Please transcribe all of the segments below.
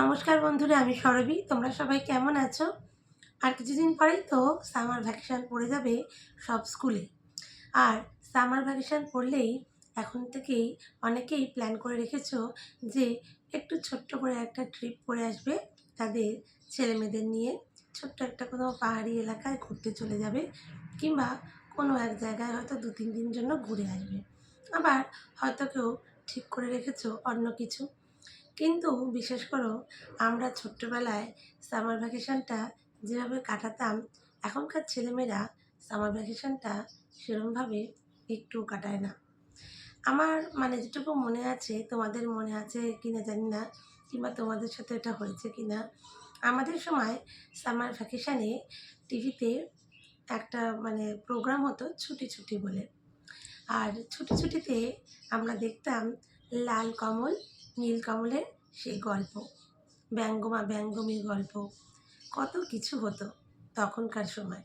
নমস্কার বন্ধুরা, আমি সরবি। তোমরা সবাই কেমন আছো? আর কিছুদিন পরেই তো সামার ভ্যাকেশান পড়ে যাবে সব স্কুলে। আর সামার ভ্যাকেশান পড়লেই এখন থেকেই অনেকেই প্ল্যান করে রেখেছো যে একটু ছোট্ট করে একটা ট্রিপ করে আসবে তাদের ছেলেমেয়েদের নিয়ে। ছোট্ট একটা কোনো পাহাড়ি এলাকায় ঘুরতে চলে যাবে কিংবা কোনো এক জায়গায় হয়তো দু, তিন দিন জন্য ঘুরে আসবে। আবার হয়তো কেউ ঠিক করে রেখেছো অন্য কিছু। কিন্তু বিশেষ করো আমরা ছোট্টবেলায় সামার ভ্যাকেশনটা যেভাবে কাটাতাম, এখনকার ছেলেমেয়েরা সামার ভ্যাকেশনটা সেরমভাবে একটু কাটায় না। আমার মানে যেটুকু মনে আছে, তোমাদের মনে আছে কি না জানি না, কিংবা তোমাদের সাথে এটা হয়েছে কি না আমাদের সময় সামার ভ্যাকেশানে টিভিতে একটা মানে প্রোগ্রাম হতো ছুটি ছুটি বলে। আর ছুটি ছুটিতে আমরা দেখতাম লাল কমল নীল কমলের সেই গল্প। ব্যঙ্গমা ব্যঙ্গমীর গল্প। কত কিছু হতো তখনকার সময়।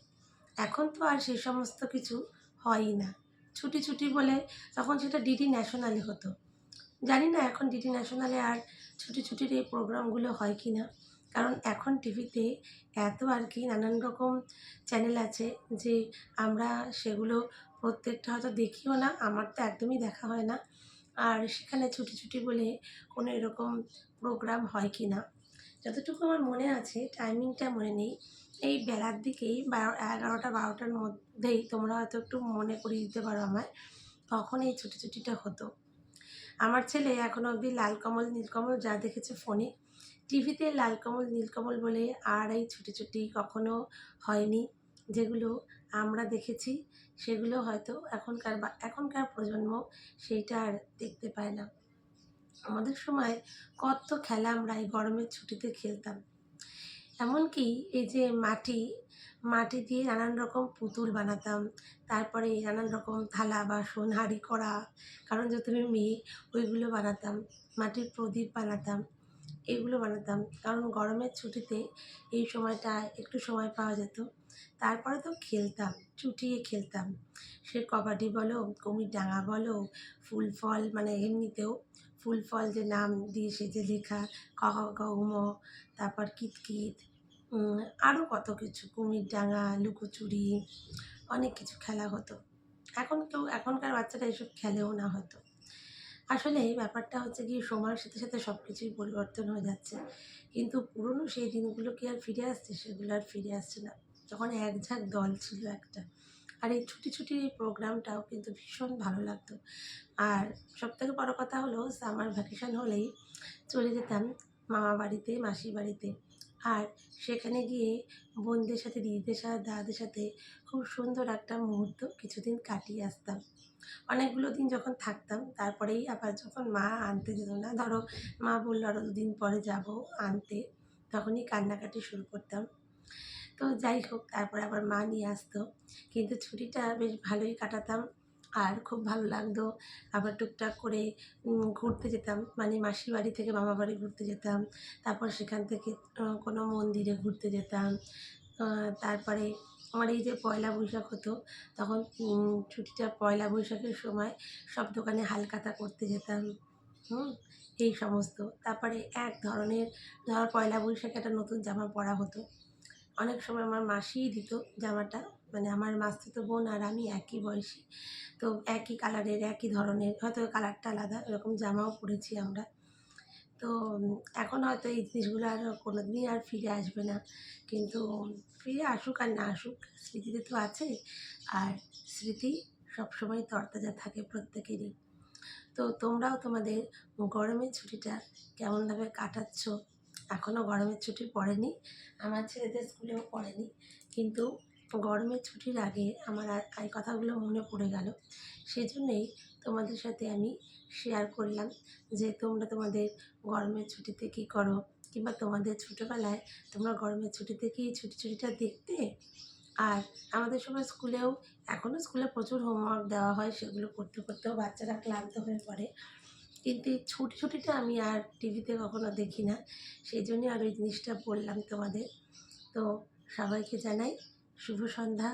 এখন তো আর সেই সমস্ত কিছু হয়ই না। ছুটি ছুটি বলে তখন সেটা ডিডি ন্যাশনালে হতো। জানি না এখন ডিডি ন্যাশনালে আর ছুটি ছুটির এই প্রোগ্রামগুলো হয় কি না। কারণ এখন টিভিতে এত আর কি নানান রকম চ্যানেল আছে যে আমরা সেগুলো প্রত্যেকটা হয়তো দেখিও না, আমার তো একদমই দেখা হয় না। আর সেখানে ছুটি ছুটি বলে কোনো এরকম প্রোগ্রাম হয় কি না? যতটুকু আমার মনে আছে টাইমিংটা মনে নেই। এই বেলার দিকেই বারো, এগারোটা, বারোটার মধ্যেই তোমরা হয়তো একটু মনে করিয়ে দিতে পারো আমায়, তখন এই ছুটি ছুটিটা হতো। আমার ছেলে এখনও অবধি লাল কমল নীলকমল যা দেখেছে ফোনে। টিভিতে লাল কমল নীলকমল বলে আর এই ছুটি ছুটি কখনো হয়নি। যেগুলো আমরা দেখেছি, সেগুলো হয়তো এখনকার বা, এখনকার প্রজন্ম সেইটা আর দেখতে পায় না। আমাদের সময় কত খেলা আমরা এই গরমের ছুটিতে খেলতাম। এমনকি এই যে মাটি মাটি দিয়ে নানান রকম পুতুল বানাতাম, তারপরে নানান রকম থালা, বাসন, হাঁড়ি, কড়া, কারণ আমি মেয়ে, ওইগুলো বানাতাম, মাটির প্রদীপ বানাতাম। এগুলো বানাতাম। কারণ গরমের ছুটিতে এই সময়টা একটু সময় পাওয়া যেত। তারপরে তো খেলতাম, চুটিয়ে খেলতাম। সে কবাডি বলো, কুমির ডাঙা বলো, ফুল ফল মানে এমনিতেও ফুল ফল যে নাম দিয়ে সে যে লেখা, ক ম তারপর কিতকিত আরও কত কিছু, কুমির ডাঙা, লুকোচুরি, অনেক কিছু খেলা হতো। এখন কেউ, এখনকার বাচ্চারা এসব খেলেও না হয়তো। আসলে এই ব্যাপারটা হচ্ছে কি সময়ের সাথে সাথে সব কিছুই পরিবর্তন হয়ে যাচ্ছে। কিন্তু পুরনো সেই দিনগুলো কি আর ফিরে আসছে, সেগুলো আর ফিরে আসছে না। যখন এক ঝাঁক দল ছিল একটা। আর এই ছুটি ছুটির এই প্রোগ্রামটাও কিন্তু ভীষণ ভালো লাগতো। আর সবথেকে বড় কথা হলো সামার ভ্যাকেশন হলেই চলে যেতাম মামা বাড়িতে, মাসির বাড়িতে। আর সেখানে গিয়ে বোনদের সাথে, দিদিদের সাথে, দাদাদের সাথে খুব সুন্দর একটা মুহূর্ত কিছুদিন কাটিয়ে আসতাম। অনেকগুলো দিন যখন থাকতাম, তারপরেই আবার যখন মা আনতে যেত না, ধরো মা বলল আরও দুদিন পরে যাব আনতে, তখনই কান্নাকাটি শুরু করতাম। তো যাই হোক, তারপরে আবার মা নিয়ে আসতো। কিন্তু ছুটিটা বেশ ভালোই কাটাতাম। আর খুব ভালো লাগতো। আবার টুকটাক করে ঘুরতে যেতাম। মানে মাসির বাড়ি থেকে মামা বাড়ি ঘুরতে যেতাম। তারপর সেখান থেকে কোনো মন্দিরে ঘুরতে যেতাম। তারপরে আমার এই যে পয়লা বৈশাখ হতো, তখন ছুটিটা পয়লা বৈশাখের সময় সব দোকানে হালকাতা করতে যেতাম। হুম, এই সমস্ত। তারপরে এক ধরনের, ধর পয়লা বৈশাখে একটা নতুন জামা পরা হতো। অনেক সময় আমার মাসিই দিত জামাটা। মানে আমার মাসিতো বোন আর আমি একই বয়সী। তো একই কালারের, একই ধরনের, হয়তো কালারটা আলাদা এরকম জামাও পরেছি আমরা। তো এখন হয়তো এই জিনিসগুলো আর কোনো দিনই আর ফিরে আসবে না। কিন্তু ফিরে আসুক আর না আসুক, স্মৃতিতে তো আছে। আর স্মৃতি সবসময় তরতাজা থাকে প্রত্যেকেরই। তো তোমরাও তোমাদের গরমের ছুটিটা কেমনভাবে কাটাচ্ছ? এখনও গরমের ছুটি পড়েনি। আমার ছেলেদের স্কুলেও পড়েনি। কিন্তু গরমের ছুটির আগে আমার এই কথাগুলো মনে পড়ে গেল। সেই জন্যেই তোমাদের সাথে আমি শেয়ার করলাম যে তোমরা তোমাদের গরমের ছুটিতে কী করো? কিংবা তোমাদের ছোটোবেলায় তোমরা গরমের ছুটিতে কি ছুটি ছুটিটা দেখতে? আর আমাদের সময় স্কুলেও এখনও স্কুলে প্রচুর হোমওয়ার্ক দেওয়া হয়, সেগুলো করতে করতেও বাচ্চারা ক্লান্ত হয়ে পড়ে। কিন্তু এই ছুটি ছুটিটা আমি আর টিভিতে কখনো দেখি না। সেই জন্যই আর ওই জিনিসটা বললাম তোমাদের। তো সবাইকে জানাই শুভ সন্ধ্যা।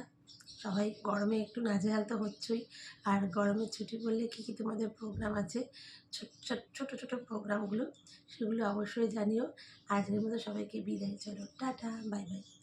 সবাই গরমে একটু নাজেহাল তো হচ্ছই। আর গরমের ছুটি বললে কী কী তোমাদের প্রোগ্রাম আছে? ছোট ছোট, ছোটো ছোটো প্রোগ্রামগুলো সেগুলো অবশ্যই জানিও। আজকের মতো সবাইকে বিদায়। চলো, টাটা, বাই বাই।